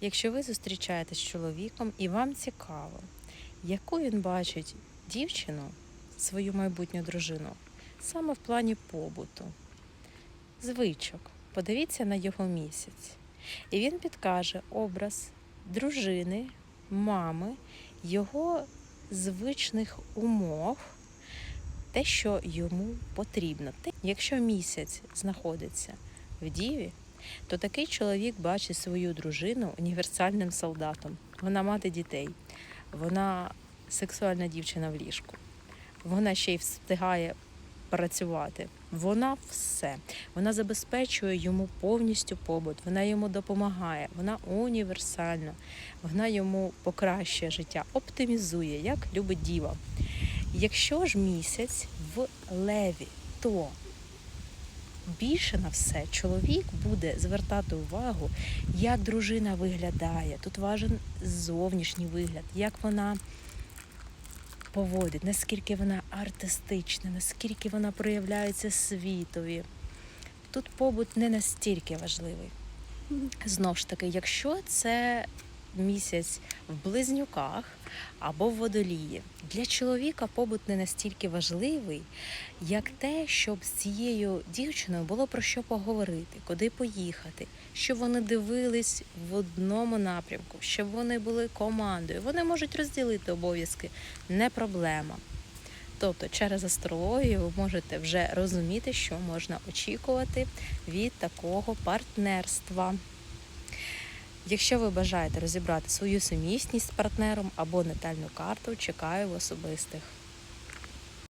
Якщо ви зустрічаєтесь з чоловіком і вам цікаво, яку він бачить дівчину, свою майбутню дружину, саме в плані побуту, звичок, подивіться на його місяць. І він підкаже образ дружини, мами, його звичних умов, те, що йому потрібно. Якщо місяць знаходиться в діві, то такий чоловік бачить свою дружину універсальним солдатом. Вона мати дітей, вона сексуальна дівчина в ліжку, вона ще й встигає працювати. Вона все. Вона забезпечує йому повністю побут, вона йому допомагає, вона універсальна, вона йому покращує життя, оптимізує, як любить діва. Якщо ж місяць в леві, то більше на все чоловік буде звертати увагу, як дружина виглядає. Тут важен зовнішній вигляд, як вона поводить, наскільки вона артистична, наскільки вона проявляється світові. Тут побут не настільки важливий. Знову ж таки, якщо це місяць в близнюках або в водолії, для чоловіка побут не настільки важливий, як те, щоб з цією дівчиною було про що поговорити, куди поїхати, щоб вони дивились в одному напрямку, щоб вони були командою. Вони можуть розділити обов'язки, не проблема. Тобто через астрологію ви можете вже розуміти, що можна очікувати від такого партнерства. Якщо ви бажаєте розібрати свою сумісність з партнером або натальну карту, чекаю в особистих.